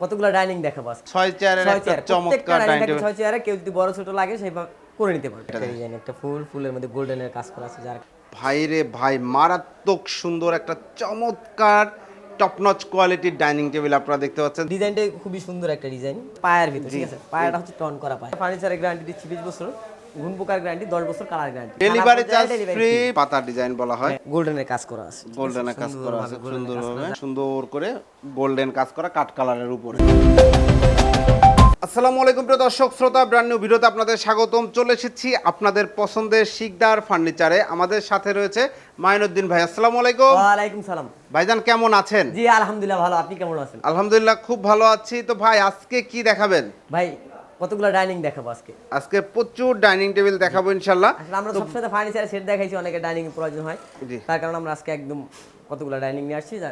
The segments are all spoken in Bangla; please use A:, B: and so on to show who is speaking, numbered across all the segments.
A: কতগুলো ডাইনিং দেখাবো
B: ছয় চেয়ারের একটা চমৎকার
A: ডাইনিং
B: ডাইনিং
A: ছয় চেয়ারে কেউ যদি বড় ছোট লাগে সেইভাবে করে নিতে পারবে। একটা ডিজাইন একটা ফুল ফুলের মধ্যে গোল্ডেনের কাজ করা আছে যার
B: ভাই রে ভাই মারাত্মক সুন্দর একটা চমৎকার টপ টপনচ কোয়ালিটির ডাইনিং টেবিল আপনারা দেখতে পাচ্ছেন।
A: ডিজাইনটা খুবই সুন্দর একটা ডিজাইন পায়ের ভিতর ঠিক আছে? পায়াটা হচ্ছে টন করা পায়। ফার্নিচারের গ্যারান্টি দিচ্ছি বিশ বছর। পোকার গ্যারান্টি দশ বছর colour guarantee
B: delivery charge free পাতার ডিজাইন বলা হয়।
A: গোল্ডেনের কাজ করা আছে।
B: গোল্ডেনের কাজ করা আছে সুন্দরভাবে সুন্দর করে গোল্ডেন কাজ করা কাঠ কালারের উপরে। আসসালামু আলাইকুম প্রিয় দর্শক শ্রোতা ব্র্যান্ড নিউ ভিডিওতে আপনাদের স্বাগতম। চলে এসেছি আপনাদের পছন্দের শিকদার ফার্নিচারে আমাদের সাথে রয়েছে মাইনুদ্দিন ভাই আসসালামু আলাইকুম।
A: ওয়ালাইকুম সালাম।
B: ভাইজান কেমন আছেন?
A: জি আলহামদুলিল্লাহ ভালো আপনি কেমন আছেন?
B: আলহামদুলিল্লাহ খুব ভালো আছি। তো ভাই আজকে কি দেখাবেন?
A: ভাই কতগুলো ডাইনিং দেখাবো আজকে?
B: আজকে প্রচুর ডাইনিং টেবিল দেখাবো ইনশাল্লাহ
A: আসলে আমরা সবসময় ফার্নিচারের সেট দেখাইছি অনেকে ডাইনিং প্রয়োজন হয়। তার কারণে আমরা আজকে একদম কতগুলো ডাইনিং নিয়ে আসছি যা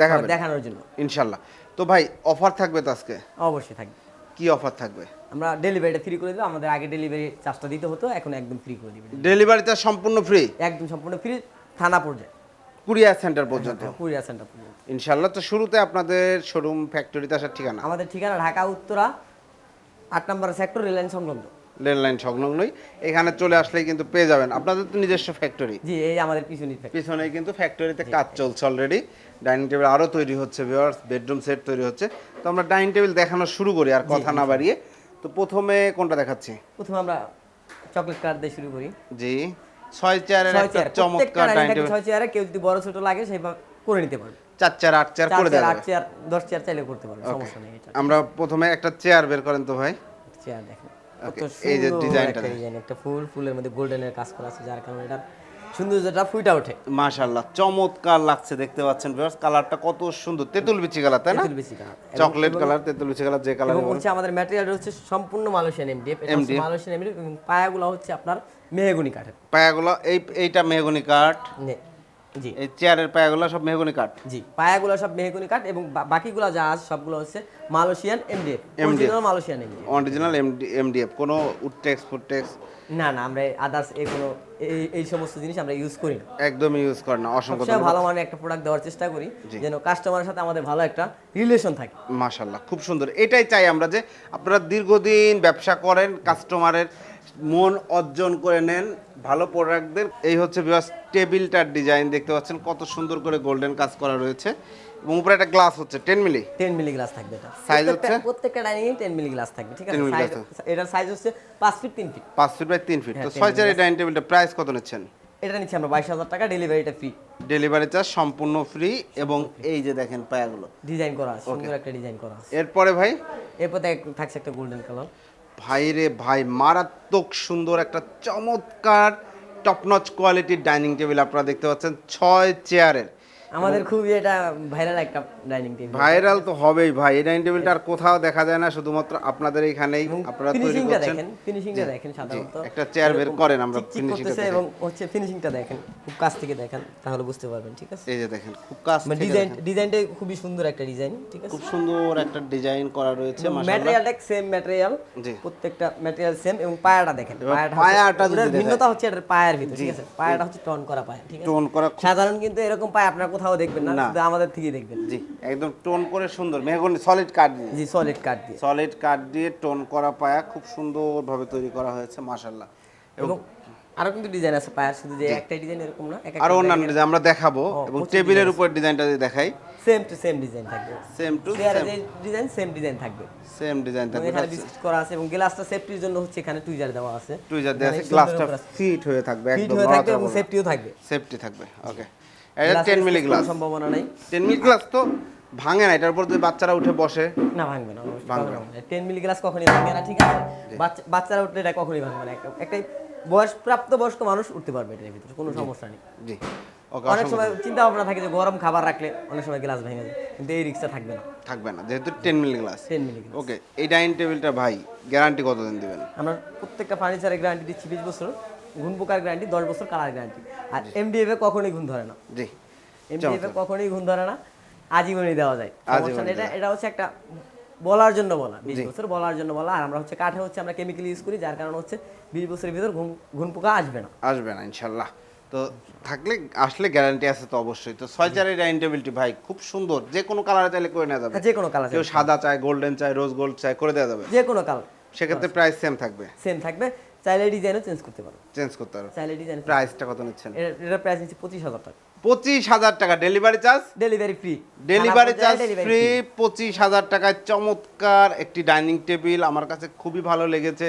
B: দেখাবেন।
A: দেখানোর জন্য।
B: ইনশাল্লাহ তো ভাই অফার থাকবে তো আজকে?
A: অবশ্যই থাকবে।
B: কি অফার থাকবে?
A: আমরা ডেলিভারিটা ফ্রি করে দেবো আমাদের আগে ডেলিভারি চার্জটা দিতে হতো এখন একদম ফ্রি করে দিবে।
B: ডেলিভারিটা সম্পূর্ণ ফ্রি
A: একদম সম্পূর্ণ ফ্রি থানা পর্যায়ে।
B: কুরিয়ার সেন্টার পর্যন্ত?
A: কুরিয়ার সেন্টার পর্যন্ত।
B: ইনশাল্লাহ তো শুরুতে আপনাদের শোরুম ফ্যাক্টরিতে আসার ঠিকানা?
A: আমাদের ঠিকানা ঢাকা উত্তরা আট নম্বর সেক্টর রেললাইন সংলগ্ন।
B: লেনলাইন সংলগ্নই। এখানে চলে আসলেই কিন্তু পেয়ে যাবেন। আপনাদের তো নিজস্ব ফ্যাক্টরি
A: জি এই আমাদের পিছনে
B: পিছনে কিন্তু ফ্যাক্টরিতে কাজ চলছে অলরেডি ডাইনিং টেবিল আরও তৈরি হচ্ছে ভিওয়ার্স বেডরুম সেট তৈরি হচ্ছে। তো আমরা ডাইনিং টেবিল দেখানো শুরু করি আর কথা না বাড়িয়ে। তো প্রথমে কোনটা দেখাচ্ছি?
A: প্রথমে আমরা চকলেট কার্ড দিয়ে শুরু করি।
B: জি। ছয় চেয়ারের একটা চমৎকার
A: ডাইনিং
B: টেবিল।
A: ছয় চেয়ারে কেউ যদি বড় ছোট লাগে সেইভাবে করে নিতে পারবে।
B: চার চেয়ার আট চেয়ার করে দেওয়া
A: আট চেয়ার দশ চেয়ার চাইলে করতে পারবে সমস্যা নেই এটা।
B: আমরা প্রথমে একটা চেয়ার বের করেন তো ভাই।
A: চেয়ার দেখেন।
B: এই যে ডিজাইনটা
A: ডিজাইন একটা ফুল ফুলের মধ্যে গোল্ডেনের কাজ করা আছে যার কারণে এটা সৌন্দর্যটা ফুইটা ওঠে।
B: মাশাল্লাহ চমৎকার লাগছে দেখতে পাচ্ছেন ভিউয়ার্স কালারটা কত সুন্দর তেঁতুল বিচি কালার তাই না?
A: তেঁতুল বেশি কালার
B: চকলেট কালার তেঁতুল বিচি কালার যে কালার
A: এবং হচ্ছে আমাদের ম্যাটেরিয়াল হচ্ছে সম্পূর্ণ মালয়েশিয়ান এমডিএফ এটা হচ্ছে মালয়েশিয়ান এমডিএফ এবং পায়াগুলো হচ্ছে আপনার মেহগুনি কাঠের।
B: পায়াগুলো এই এইটা মেহগনি কাঠ।
A: জি।
B: এই চেয়ারের পায়াগুলো সব মেহগনি কাঠ।
A: জি পায়াগুলো সব মেহগুনি কাঠ এবং বাকিগুলো যা আছে সবগুলো হচ্ছে Malaysian MDF original Malaysian MDF
B: original MDF কোনো উডটেক্স ফুডটেক্স
A: না না আমরা আদার্স এই কোনো এই- সমস্ত জিনিস আমরা ইউজ করি না।
B: একদমই ইউজ করে না অসংখ্য
A: ভালো মানের একটা প্রোডাক্ট দেওয়ার চেষ্টা করি যেন কাস্টমারের সাথে আমাদের ভালো একটা রিলেশন থাকে।
B: মাশাল্লাহ খুব সুন্দর। এটাই চাই আমরা যে আপনারা দীর্ঘদিন ব্যবসা করেন কাস্টমারের মন অর্জন করে নেন ভালো প্রোডাক্টদের এই হচ্ছে বিকজ টেবিলটার ডিজাইন দেখতে পাচ্ছেন কত সুন্দর করে গোল্ডেন কাজ করা রয়েছে। এবং উপরে একটা গ্লাস হচ্ছে ten milli
A: ten milli glass থাকবে এটা। প্রত্যেকটা-
B: হচ্ছে?
A: প্রত্যেকটা ডাইনিং এ টেন মিলি গ্লাস থাকবে ঠিক আছে?
B: 10
A: এটার সাইজ হচ্ছে পাঁচ ফিট তিন ফিট
B: পাঁচ ফিট বাই তিন ফিট তো
A: হ্যাঁ,
B: ছয়
A: 10
B: চার ডাইনিং টেবিলটা প্রাইস কত নিচ্ছেন?
A: এটা নিচ্ছি আমরা বাইশ হাজার টাকা ডেলিভারিটা ফ্রি
B: ডেলিভারি চার্জ সম্পূর্ণ ফ্রি এবং এই যে দেখেন পায়াগুলো।
A: ডিজাইন করা আছে সুন্দর একটা ডিজাইন করা আছে।
B: এরপরে ভাই?
A: এরপর দেখ- থাকছে একটা গোল্ডেন কালার
B: ভাই রে ভাই, মারাত্মক সুন্দর একটা চমৎকার টপনচ কোয়ালিটির ডাইনিং টেবিল আপনারা দেখতে পাচ্ছেন। ছয় চেয়ারের
A: আমাদের খুবই এটা ভাইরাল একটা ডাইনিং টেবিল
B: ভাইরাল তো হবেই ভাই এই ডাইনিং টেবিলটা আর কোথাও দেখা যায় না শুধুমাত্র আপনাদের এখানেই আপনারা তৈরি
A: ফিনিশিংটা
B: করছেন।
A: দেখেন ফিনিশিংটা দেখেন সাধারণত।
B: একটা চেয়ার বের করেন আমরা ফিনিশিংটা
A: করতেছে এবং হচ্ছে ফিনিশিংটা দেখেন খুব কাছ থেকে দেখেন তাহলে বুঝতে পারবেন ঠিক আছে?
B: এই যে দেখেন খুব কাছ
A: মানে
B: থেকে
A: ডিজাইন ডিজাইনটা খুবই সুন্দর একটা ডিজাইন ঠিক আছে?
B: খুব সুন্দর একটা ডিজাইন করা রয়েছে মাশাআল্লাহ।
A: ম্যাটেরিয়ালটা সেম ম্যাটেরিয়াল। প্রত্যেকটা ম্যাটেরিয়াল সেম এবং পায়াটা দেখেন পায়াটা। ভিন্নতা হচ্ছে এটার পায়ের ভিতর ঠিক আছে? পায়াটা হচ্ছে টন করা পায়া ঠিক আছে?
B: টোন করা
A: সাধারণ কিন্তু এরকম পায়া আপনারা কোথাও দেখবেন না। শুধু আমাদের থেকেই দেখবেন।
B: জি একদম টোন করে সুন্দর মেহগনি সলিড কাঠ দিয়ে।
A: জি সলিড কাট দিয়ে।
B: সলিড কাঠ দিয়ে টোন করা পায়া খুব সুন্দরভাবে তৈরি করা হয়েছে মাশাআল্লাহ।
A: এবং আরও কিন্তু ডিজাইন আছে পায়ার শুধু যে একটাই ডিজাইন এরকম না
B: আরও অন্যান্য ডিজাইন আমরা দেখাবো এবং টেবিলের উপর ডিজাইনটা যদি দেখাই।
A: সেম টু সেম ডিজাইন থাকবে।
B: সেম টু
A: যে ডিজাইন সেম ডিজাইন থাকবে।
B: সেম ডিজাইন থাকবে।
A: এখানে বিস্কিট করা আছে এবং গ্লাসটা সেফটির জন্য হচ্ছে এখানে টুইজার দেওয়া আছে।
B: টুইজার দেওয়া আছে গ্লাসটা ফিট হয়ে থাকবে একদম ফিট
A: হয়ে থাকবে এবং সেফটিও থাকবে।
B: সেফটি থাকবে ওকে এটা 10 মিলি গ্লাস
A: সম্ভাবনা নেই।
B: 10 মিলি গ্লাস তো ভাঙে না এটার উপর যদি বাচ্চারা উঠে বসে।
A: না ভাঙবে না টেন মিলি গ্লাস কখনই ভাঙবে না ঠিক আছে? বাচ্চারা উঠলে এটা কখনই ভাঙবে না। একটা- বয়স প্রাপ্ত বয়স্ক মানুষ উঠতে পারবে এটার ভিতরে কোনো সমস্যা নেই।
B: জি।
A: অনেক সময় চিন্তা ভাবনা থাকে যে গরম খাবার রাখলে অনেক সময় গ্লাস ভেঙে যায় কিন্তু এই রিক্সা থাকবে না।
B: থাকবে না যেহেতু 10 milli glass
A: ten milli glass
B: okay এই ডাইনিং টেবিলটা ভাই গ্যারান্টি কতদিন দিবেন?
A: আমরা প্রত্যেকটা ফার্নিচারের গ্যারান্টি দিচ্ছি বিশ বছর। গুণ পোকার গ্যারান্টি দশ বছর কালার গ্যারান্টি আর এমডিএফ এ কখনোই গুণ ধরে না।
B: জি
A: এমডিএফ এ কখনোই গুণ ধরে না। আজীবনই দেওয়া যায়। এটা এটা হচ্ছে একটা বলার জন্য বলা বিশ বছর বলার জন্য বলা। আর আমরা হচ্ছে কাঠে হচ্ছে আমরা কেমিক্যাল ইউজ করি যার কারণে হচ্ছে বিশ বছরের ভিতর ঘুম ঘুন পোকা আসবে না।
B: আসবে না ইনশাল্লাহ। তো থাকলে আসলে গ্যারান্টি আছে তো অবশ্যই। তো ছয় চারের ডাইনিং টেবিলটি ভাই খুব সুন্দর। যে কোনো কালারে চাইলে করে নেওয়া যাবে।
A: যে কোনো কালার
B: কেউ সাদা চায় গোল্ডেন চায় রোজ গোল্ড চায় করে দেওয়া যাবে।
A: যে কোনো কালার
B: সেক্ষেত্রে প্রাইস সেম থাকবে।
A: সেম থাকবে। চাইলে ডিজাইনও চেঞ্জ করতে পারো।
B: চেঞ্জ করতে পারো।
A: চাইলে ডিজাইন
B: প্রাইসটা কত নিচ্ছেন?
A: এটা প্রাইস নিচ্ছে পঁচিশ হাজার টাকা।
B: পঁচিশ হাজার টাকা। Delivery charge
A: delivery free
B: delivery charge free পঁচিশ হাজার টাকায় চমৎকার একটি ডাইনিং টেবিল আমার কাছে খুবই ভালো লেগেছে।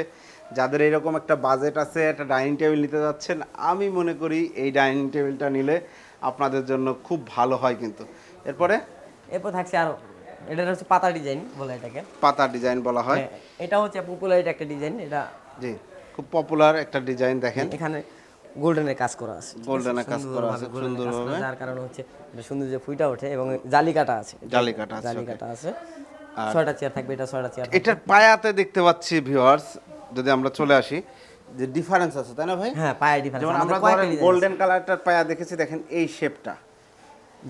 B: যাদের এরকম একটা বাজেট আছে একটা ডাইনিং টেবিল নিতে যাচ্ছেন আমি মনে করি এই ডাইনিং টেবিলটা নিলে আপনাদের জন্য খুব ভালো হয় কিন্তু। এরপরে?
A: এরপর থাকছে আরও। এটা হচ্ছে পাতা ডিজাইন বলে এটাকে।
B: পাতা ডিজাইন বলা হয়।
A: হ্যাঁ, এটা হচ্ছে পপুলার একটা ডিজাইন এটা
B: জি। খুব পপুলার একটা ডিজাইন দেখেন।
A: এখানে গোল্ডেনের কাজ করা আছে
B: গোল্ডেনের কাজ করা আছে
A: সুন্দরভাবে যার কারণে হচ্ছে এটা সুন্দর যে ফুইটা ওঠে এবং জালি কাটা আছে।
B: জালি কাটা আছে
A: জালি কাটা আছে। ছয়টা চেয়ার থাকবে এটা ছয়টা চেয়ার
B: এটার পায়াতে দেখতে পাচ্ছি ভিউয়ার্স যদি আমরা চলে আসি যে ডিফারেন্স আছে তাই না ভাই?
A: হ্যাঁ পায়ে ডিফারেন্স
B: যেমন আমরা গোল্ডেন কালারটার পায়া দেখেছি দেখেন এই শেপটা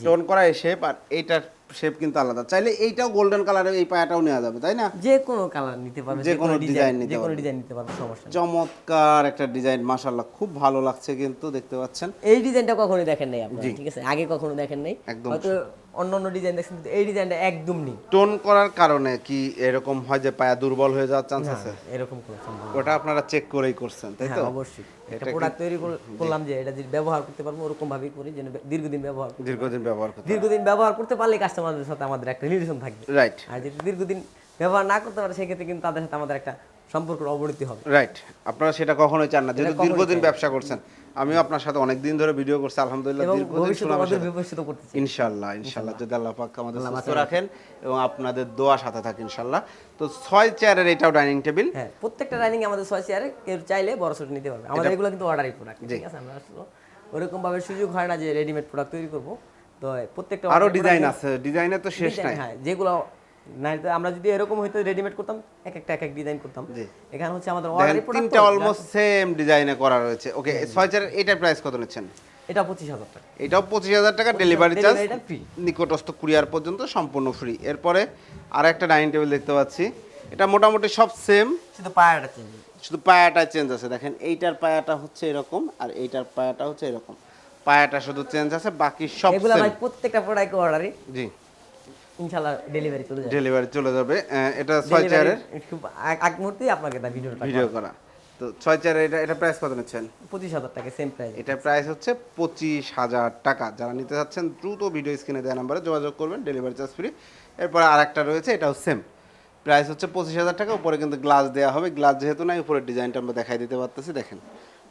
B: টোন করা এই শেপ আর এইটার শেপ কিন্তু আলাদা। চাইলে এইটাও গোল্ডেন কালারের এই পায়াটাও নেওয়া যাবে তাই না?
A: যে কোনো কালার নিতে পারবে
B: যে কোনো ডিজাইন নিতে
A: যে কোনো
B: পারবে।
A: ডিজাইন নিতে পারবে সমস্যা
B: চমৎকার একটা ডিজাইন মাশাআল্লাহ খুব ভালো লাগছে কিন্তু দেখতে পাচ্ছেন।
A: এই ডিজাইনটা কখনোই দেখেন নাই আপনি ঠিক আছে? আগে কখনো দেখেন নাই।
B: একদম
A: হয়তো অন্য অন্য ডিজাইন দেখছেন কিন্তু এই ডিজাইনটা একদম নেই।
B: টোন করার কারণে কি এরকম হয় যে পায়া দুর্বল হয়ে যাওয়ার চান্স আছে?
A: এরকম কোনো সম্ভব
B: ওটা আপনারা চেক করেই করছেন তাই তো?
A: হ্যাঁ অবশ্যই একটা প্রোডাক্ট তৈরি করলাম যে এটা যদি ব্যবহার করতে পারব ওরকম ভাবেই করি যেন দীর্ঘদিন ব্যবহার।
B: দীর্ঘদিন ব্যবহার করতে
A: দীর্ঘদিন ব্যবহার করতে পারলে কাস্টমারদের সাথে আমাদের একটা রিলেশন থাকবে।
B: রাইট
A: আর যদি দীর্ঘদিন ব্যবহার না করতে পারে সেক্ষেত্রে কিন্তু তাদের সাথে আমাদের একটা সম্পর্কের অবনতি হবে।
B: রাইট আপনারা সেটা কখনোই চান না। যেহেতু দীর্ঘদিন ব্যবসা করছেন আমিও আপনার সাথে অনেক দিন ধরে ভিডিও করছি আলহামদুলিল্লাহ দীর্ঘদিন
A: ভবিষ্যতে
B: সুনামের
A: আমাদের
B: সাথে-
A: করতে চাই।
B: ইনশাল্লাহ ইনশাল্লাহ যদি আল্লাহ পাক আমাদের সুস্থ রাখেন এবং আপনাদের দোয়া সাথে থাকে ইনশাল্লাহ তো ছয় চেয়ারের এটাও ডাইনিং টেবিল।
A: হ্যাঁ প্রত্যেকটা ডাইনিং আমাদের ছয় চেয়ারে কেউ চাইলে বড় ছোট নিতে পারবে। আমাদের এগুলো কিন্তু অর্ডারই প্রোডাক্ট ঠিক আছে? আমরা ওরকম ভাবে সুযোগ হয় না যে রেডিমেড প্রোডাক্ট তৈরি করব। তো প্রত্যেকটা আরও
B: ডিজাইন আছে। ডিজাইনের তো শেষ নাই।
A: হ্যাঁ যেগুলো না আমরা যদি এরকম হয়তো রেডিমেড করতাম এক একটা এক এক ডিজাইন করতাম। এখানে হচ্ছে আমাদের প্রোডাক্ট
B: তিনটা অলমোস্ট সেম ডিজাইনে করা রয়েছে। ওকে ছয় চেয়ারের এটার প্রাইস কত নিচ্ছেন?
A: এটা পঁচিশ হাজার টাকা।
B: এটাও পঁচিশ হাজার টাকা ডেলিভারি চার্জ নিকটস্থ কুরিয়ার পর্যন্ত সম্পূর্ণ ফ্রি এরপরে আর একটা ডাইনিং টেবিল দেখতে পাচ্ছি। এটা মোটামুটি সব সেম
A: শুধু পায়াটা চেঞ্জ
B: শুধু পায়াটা চেঞ্জ আছে। দেখেন এইটার পায়াটা হচ্ছে এরকম আর এইটার পায়াটা হচ্ছে এরকম। পায়াটা শুধু চেঞ্জ আছে বাকি সব
A: এগুলো ভাই প্রত্যেকটা প্রোডাক্ট অর্ডারই
B: জি।
A: ইনশাআল্লাহ ডেলিভারি চলে যাবে।
B: ডেলিভারি চলে যাবে। এটা ছয় চেয়ারের
A: খুব আগ- আগ আপনাকে তা ভিডিওটা
B: ভিডিও করা। তো ছয় চেয়ারের এটা এটা প্রাইস কত নিচ্ছেন?
A: পঁচিশ হাজার টাকা সেম প্রাইস
B: এটার প্রাইস হচ্ছে পঁচিশ হাজার টাকা। যারা নিতে চাচ্ছেন দ্রুত ভিডিও স্ক্রিনে দেওয়া নাম্বারে যোগাযোগ করবেন ডেলিভারি চার্জ ফ্রি এরপরে আর একটা রয়েছে এটাও সেম প্রাইস হচ্ছে পঁচিশ হাজার টাকা উপরে কিন্তু গ্লাস দেওয়া হবে। গ্লাস যেহেতু নাই উপরের ডিজাইনটা আমরা দেখাই দিতে পারতেছি দেখেন।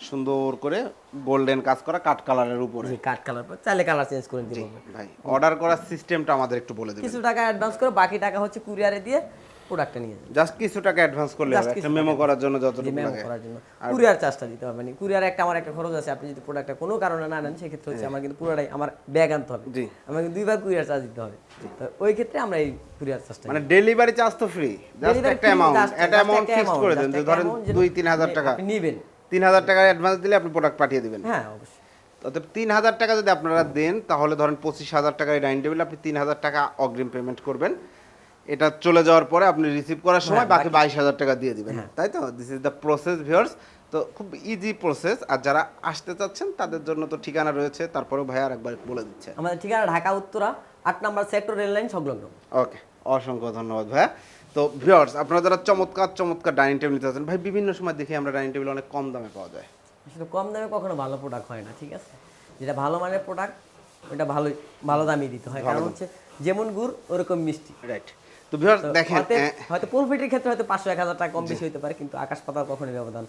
B: সুন্দর করে গোল্ডেন কাজ করা কাঠ কালারের উপরে।
A: কাট কালার চাইলে কালার চেঞ্জ করে দিতে হবে
B: ভাই অর্ডার করার সিস্টেমটা আমাদের একটু বলে দেবেন।
A: কিছু টাকা অ্যাডভান্স করে বাকি টাকা হচ্ছে কুরিয়ারে দিয়ে প্রোডাক্টটা নিয়ে যাবে।
B: জাস্ট কিছু টাকা অ্যাডভান্স করলে হবে একটা মেমো করার জন্য যতটুকু
A: মেমো করার জন্য। কুরিয়ার চার্জটা দিতে হবে। না কুরিয়ারে একটা আমার একটা খরচ আছে। আপনি যদি প্রোডাক্টটা কোনো কারণে না নেন সেক্ষেত্রে হচ্ছে আমার কিন্তু পুরোটাই আমার ব্যাগ আনতে হবে।
B: জি।
A: আমাকে দুইবার কুরিয়ার চার্জ দিতে হবে। তো ওই ক্ষেত্রে আমরা এই কুরিয়ার চার্জটা
B: মানে ডেলিভারি চার্জ তো ফ্রি জাস্ট একটা অ্যামাউন্ট একটা অ্যামাউন্ট ফিক্স করে দেন। ধরেন
A: amount যেটা
B: দুই তিন হাজার
A: আপনি-
B: টাকা।
A: আপনি নিবেন।
B: তিন হাজার টাকা অ্যাডভান্স দিলে আপনি প্রোডাক্ট পাঠিয়ে দিবেন।
A: হ্যাঁ অবশ্যই।
B: অতএব তিন হাজার টাকা যদি আপনারা দেন তাহলে ধরেন পঁচিশ হাজার টাকায় ডাইনিং টেবিল আপনি তিন হাজার টাকা অগ্রিম পেমেন্ট করবেন। এটা চলে যাওয়ার পরে আপনি রিসিভ করার
A: হ্যাঁ,
B: সময় বাকি বাইশ হাজার টাকা দিয়ে দিবেন। তাই তো? This is the process viewers তো খুব ইজি প্রসেস আর যারা আসতে চাচ্ছেন তাদের জন্য তো ঠিকানা রয়েছে। তারপরেও ভাই আর একবার বলে দিচ্ছে।
A: আমাদের ঠিকানা ঢাকা উত্তরা আট নম্বর সেক্টর রেল লাইন সংলগ্ন।
B: ওকে অসংখ্য ধন্যবাদ ভাইয়া। তো ভিউয়ার্স আপনারা যারা চমৎকার চমৎকার ডাইনিং টেবিল নিতে চাচ্ছেন ভাই বিভিন্ন সময় দেখি আমরা ডাইনিং টেবিল অনেক কম দামে পাওয়া যায়।
A: আসলে কম দামে কখনো ভালো প্রোডাক্ট হয় না ঠিক আছে? যেটা ভালো মানের প্রোডাক্ট ওটা ভালো ভালো দামই দিতে হয়। কারণ হচ্ছে যেমন গুড় ওরকম মিষ্টি।
B: রাইট তো ভিউয়ার্স দেখেন
A: হয়তো প্রফিটের ক্ষেত্রে হয়তো পাঁচশো এক হাজার টাকা কম বেশি হতে পারে কিন্তু আকাশ পাতাল কখনোই ব্যবধান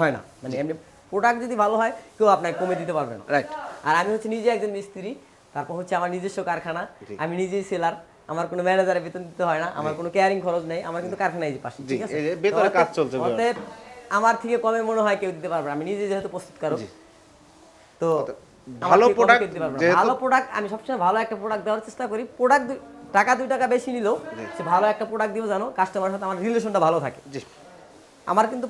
A: হয় না। মানে এমনি প্রোডাক্ট যদি ভালো হয় কেউ আপনাকে কমে দিতে পারবে না।
B: রাইট
A: আর আমি হচ্ছে নিজে একজন মিস্ত্রি তারপর হচ্ছে আমার নিজস্ব কারখানা আমি নিজেই সেলার আমার কোনো ম্যানেজারের বেতন দিতে হয় না আমার কোনো ক্যারিং খরচ নেই আমার কিন্তু কারখানা এই যে পাশে ঠিক আছে? তো
B: কাজ চলছে
A: অতএব আমার থেকে কমে মনে হয় কেউ দিতে পারবে আমি নিজে যেহেতু প্রস্তুত কারও তো
B: ভালো। যেহেতু-
A: ভালো প্রোডাক্ট আমি সবসময় ভালো একটা প্রোডাক্ট দেওয়ার চেষ্টা করি। প্রোডাক্ট টাকা দুই টাকা বেশি নিলেও সে ভালো একটা প্রোডাক্ট দিব জানো কাস্টমারের সাথে আমার রিলেশনটা ভালো থাকে।
B: জি।
A: আমার কিন্তু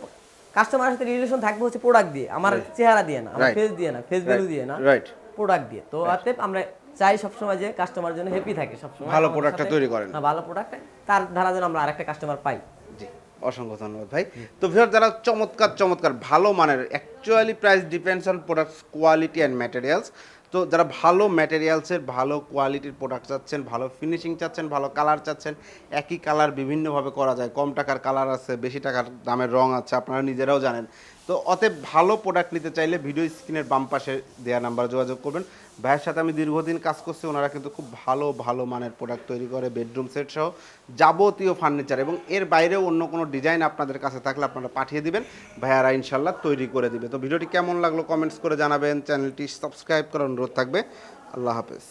A: কাস্টমারের সাথে রিলেশন থাকবে হচ্ছে প্রোডাক্ট দিয়ে। আমার চেহারা দিয়ে না আমার ফেস দিয়ে না ফেস ভ্যালু দিয়ে না
B: রাইট
A: প্রোডাক্ট দিয়ে। তো অতএব আমরা চাই সবসময় যে কাস্টমার যেন হ্যাপি থাকে সবসময়।
B: ভালো
A: আমাদের
B: product টা
A: সাথে-
B: তৈরি করেন।
A: হ্যাঁ, ভালো প্রোডাক্ট তার ধারা যেন আমরা আরেকটা কাস্টমার পাই।
B: জি অসংখ্য ধন্যবাদ ভাই। তো ভিউয়ার যারা চমৎকার চমৎকার ভালো মানের actually price depends on products quality and materials তো যারা ভালো ম্যাটেরিয়ালসের ভালো কোয়ালিটির প্রোডাক্ট চাচ্ছেন ভালো ফিনিশিং চাচ্ছেন ভালো কালার চাচ্ছেন একই কালার বিভিন্নভাবে করা যায়। কম টাকার কালার আছে বেশি টাকার দামের রং আছে আপনারা নিজেরাও জানেন। তো অতএব ভালো প্রোডাক্ট নিতে চাইলে ভিডিও স্ক্রিনের বাম পাশে দেওয়া নাম্বার যোগাযোগ করবেন। ভাইয়ের সাথে আমি দীর্ঘদিন কাজ করছি, ওনারা কিন্তু খুব ভালো ভালো মানের প্রোডাক্ট তৈরি করে বেডরুম সেট সহ যাবতীয় ফার্নিচার এবং এর বাইরেও অন্য কোনো ডিজাইন আপনাদের কাছে থাকলে আপনারা পাঠিয়ে দিবেন, ভাইয়ারা ইনশাল্লাহ তৈরি করে দিবে। তো ভিডিওটি কেমন লাগল কমেন্টস করে জানাবেন চ্যানেলটি সাবস্ক্রাইব করার অনুরোধ থাকবে। আল্লাহ হাফেজ।